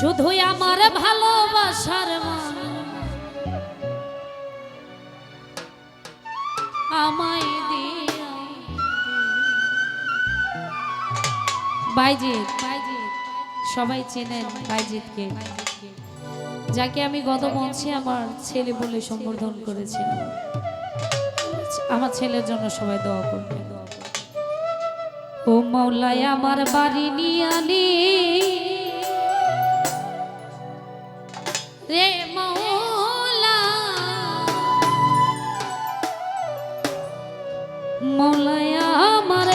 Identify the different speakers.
Speaker 1: শুধুই আমার ভালোবাসার আমায় দিয়া। বাইজিৎ। সবাই চেনেন বাইজিৎকে। যাকে আমি গত মঞ্চে আমার ছেলে বলে সম্বোধন করেছি আমার ছেলের জন্য সবাই দোয়া করবে ও মৌলায় আমার বাড়ি নিয়ালি রে মৌলা। মৌলায় আমার